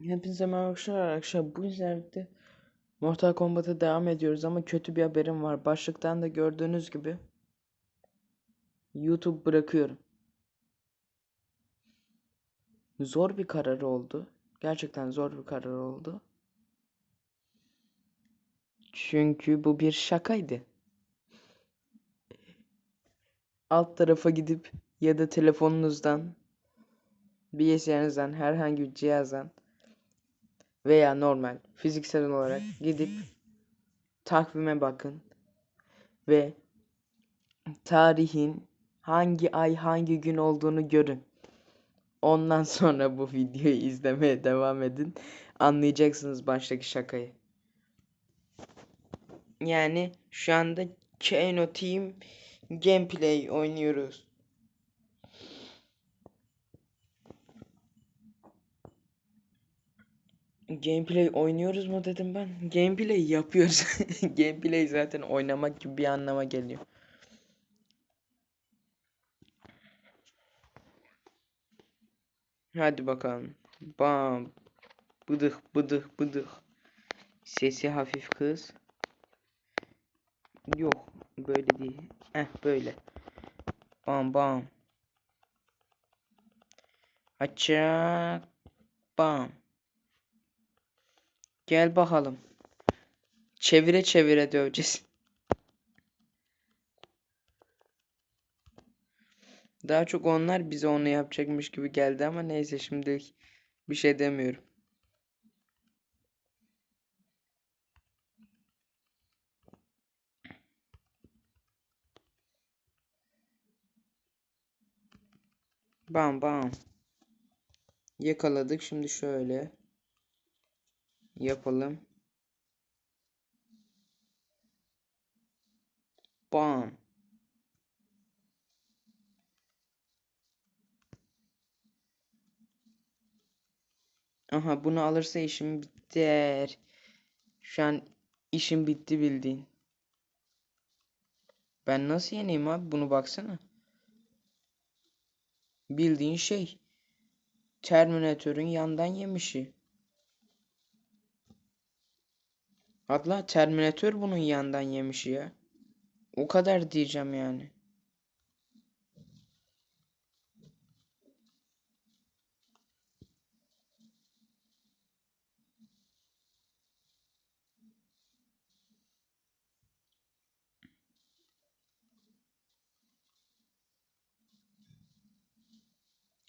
Hepinize merhaba arkadaşlar. Bu izlemekte Mortal Kombat'a devam ediyoruz ama kötü bir haberim var. Başlıktan da gördüğünüz gibi YouTube bırakıyorum. Zor bir karar oldu. Gerçekten zor bir karar oldu. Çünkü bu bir şakaydı. Alt tarafa gidip ya da telefonunuzdan bilgisayarınızdan herhangi bir cihazdan veya normal fiziksel olarak gidip takvime bakın ve tarihin hangi ay hangi gün olduğunu görün. Ondan sonra bu videoyu izlemeye devam edin. Anlayacaksınız baştaki şakayı. Yani şu anda Kano Team gameplay oynuyoruz. Gameplay oynuyoruz mu dedim ben. Gameplay yapıyoruz. Gameplay zaten oynamak gibi bir anlama geliyor. Hadi bakalım. Bam. Bıdık bıdık bıdık. Sesi hafif kız. Yok. Böyle değil. Eh böyle. Bam bam. Açak. Bam. Gel bakalım. Çevire çevire döveceğiz. Daha çok onlar bize onu yapacakmış gibi geldi ama neyse şimdi bir şey demiyorum. Bam bam. Yakaladık. Şimdi şöyle yapalım. Bam. Aha bunu alırsa işim biter. Şu an işim bitti bildiğin. Ben nasıl yeneyim abi bunu baksana. Bildiğin şey. Terminatörün yandan yemişi. Hatta Terminator bunun yandan yemişi ya. O kadar diyeceğim yani.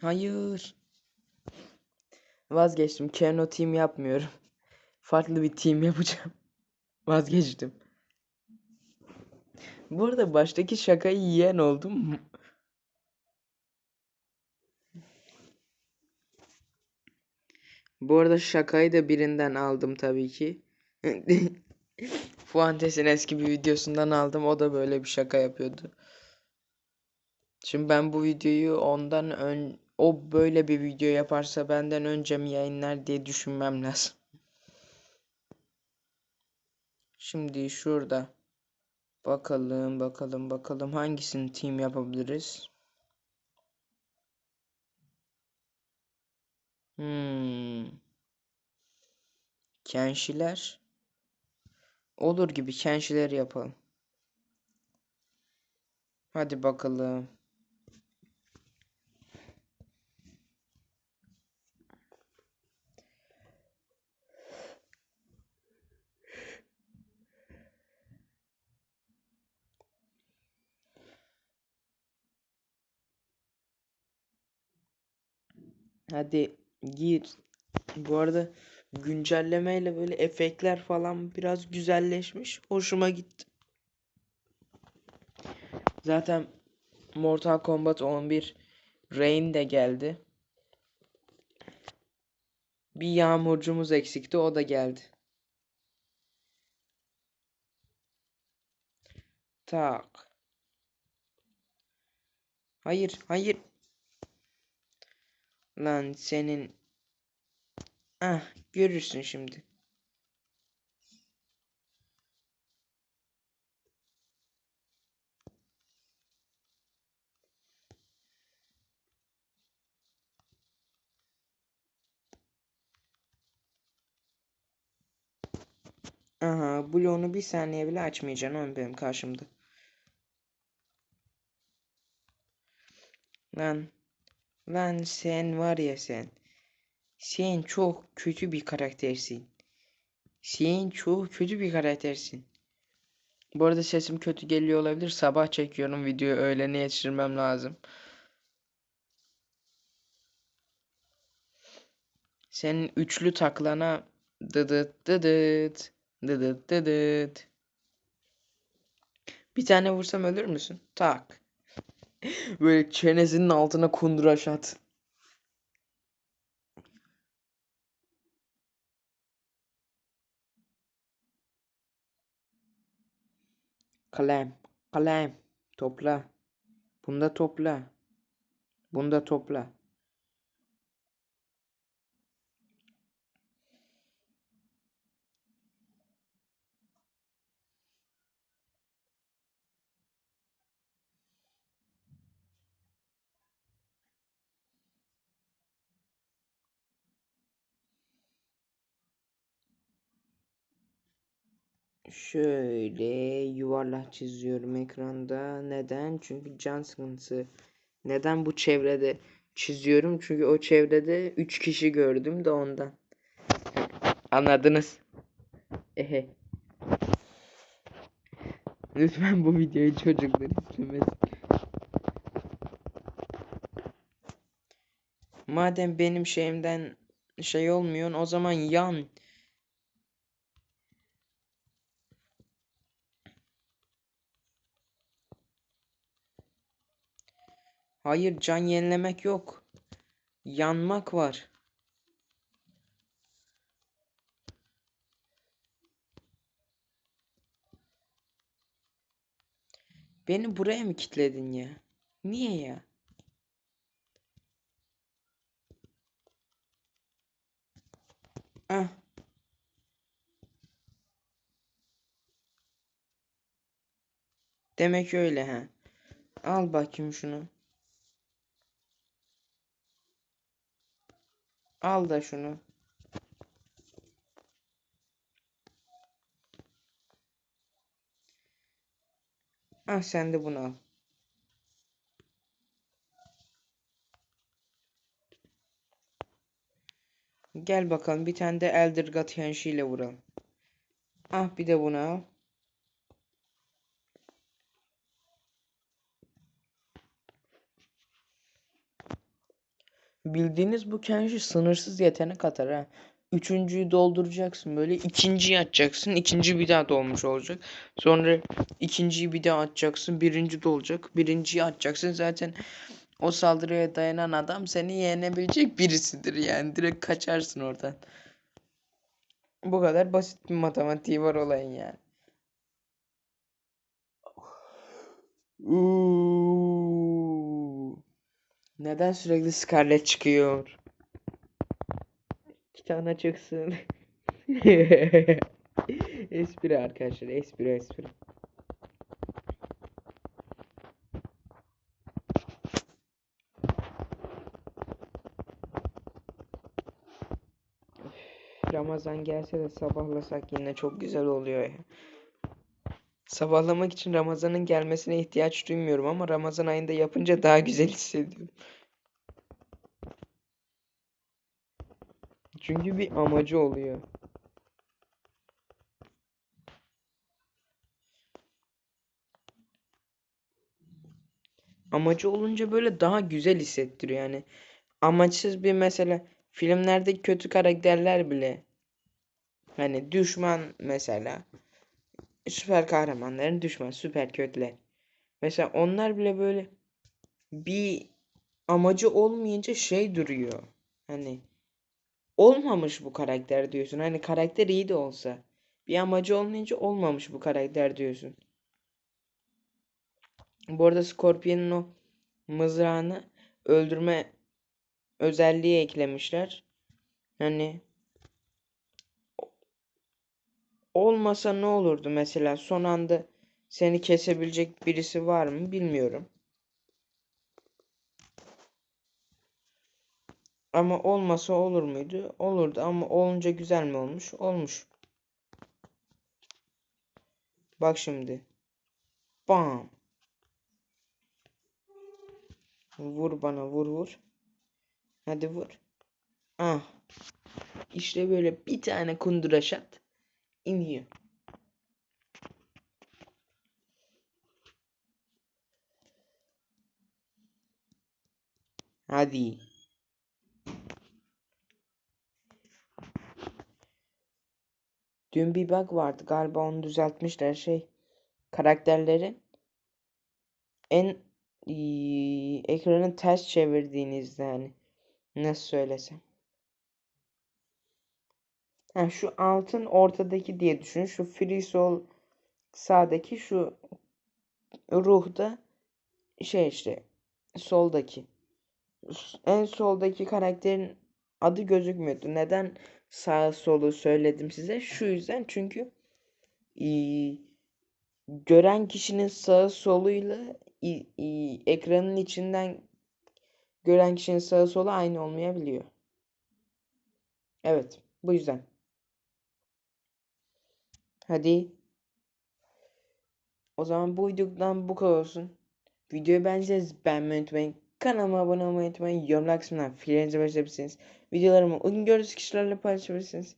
Hayır. Vazgeçtim. Keno team yapmıyorum. Farklı bir team yapacağım. Vazgeçtim. Bu arada baştaki şakayı yiyen oldum. Bu arada şakayı da birinden aldım tabii ki. Fuantes'in eski bir videosundan aldım. O da böyle bir şaka yapıyordu. Şimdi ben bu videoyu ondan ön o böyle bir video yaparsa benden önce mi yayınlar diye düşünmem lazım. Şimdi şurada bakalım bakalım bakalım hangisini team yapabiliriz? Hmm. Kenşiler. Olur gibi kenşiler yapalım. Hadi bakalım. Hadi gir. Bu arada güncellemeyle böyle efektler falan biraz güzelleşmiş. Hoşuma gitti. Zaten Mortal Kombat 11 Rain de geldi. Bir yağmurcumuz eksikti o da geldi. Tak. Hayır, hayır. Lan senin. Ah görürsün şimdi. Aha bloğunu bir saniye bile açmayacaksın oğlum benim karşımda. Lan Lan sen var ya sen. Sen çok kötü bir karaktersin. Sen çok kötü bir karaktersin. Bu arada sesim kötü geliyor olabilir. Sabah çekiyorum videoyu. Öğlene yetiştirmem lazım. Senin üçlü taklana dıdıt dıdıt dıdıt dıdıt. Bir tane vursam ölür müsün? Tak. Böyle çenesinin altına kunduraş at. Kalem. Kalem. Topla. Bunda topla. Bunda topla. Şöyle yuvarlak çiziyorum ekranda. Neden? Çünkü can sıkıntısı. Neden bu çevrede çiziyorum? Çünkü o çevrede 3 kişi gördüm de ondan. Anladınız? Ehe. Lütfen bu videoyu çocuklar izlemesin. Madem benim şeyimden şey olmuyor o zaman yan. Hayır can yenilemek yok. Yanmak var. Beni buraya mı kilitledin ya? Niye ya? Ah. Demek öyle ha. Al bakayım şunu. Al da şunu. Ah sen de bunu al. Gel bakalım bir tane de Elder God ile vuralım. Ah bir de bunu al. Bildiğiniz bu Kenshi sınırsız yetenek atar ha. Üçüncüyü dolduracaksın böyle. ikinciyi açacaksın. ikinci bir daha dolmuş olacak. Sonra ikinciyi bir daha açacaksın. Birinci dolacak. Birinciyi açacaksın. Zaten o saldırıya dayanan adam seni yenebilecek birisidir yani. Direkt kaçarsın oradan. Bu kadar basit bir matematiği var olayın yani. Uuu. Neden sürekli Scarlet çıkıyor? İki tane çıksın. espri arkadaşlar. Espri espri. Ramazan gelse de sabahlasak yine çok güzel oluyor ya. Sabahlamak için Ramazan'ın gelmesine ihtiyaç duymuyorum ama Ramazan ayında yapınca daha güzel hissediyorum. Çünkü bir amacı oluyor. Amacı olunca böyle daha güzel hissettiriyor yani. Amaçsız bir mesela filmlerdeki kötü karakterler bile hani düşman mesela süper kahramanların düşman süper kötüler. Mesela onlar bile böyle bir amacı olmayınca şey duruyor. Hani olmamış bu karakter diyorsun. Hani karakter iyi de olsa. Bir amacı olmayınca olmamış bu karakter diyorsun. Bu arada Scorpion'un o mızrağını öldürme özelliği eklemişler. Hani olmasa ne olurdu mesela son anda seni kesebilecek birisi var mı bilmiyorum. Ama olmasa olur muydu? Olurdu ama olunca güzel mi olmuş? Olmuş. Bak şimdi. Bam. Vur bana vur vur. Hadi vur. Ah. İşte böyle bir tane kundura şat iniyor. Hadi. Dün bir bug vardı galiba onu düzeltmişler şey karakterlerin en ekranı ters çevirdiğinizde yani nasıl söylesem. Ha, şu altın ortadaki diye düşün. Şu free soul sağdaki şu ruh da şey işte soldaki. En soldaki karakterin adı gözükmüyordu. Neden sağ solu söyledim size? Şu yüzden çünkü eee, gören kişinin sağı soluyla i- i- ekranın içinden gören kişinin sağı solu aynı olmayabiliyor. Evet, bu yüzden. Hadi. O zaman bu videodan bu kadar olsun. Videoyu beğendiyseniz beğenmeyi unutmayın. Kanalıma abone olmayı unutmayın. Yorumlar kısmından fikrinizi başlayabilirsiniz. Videolarımı uygun gördüğünüz kişilerle paylaşabilirsiniz.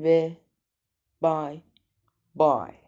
Ve bye bye.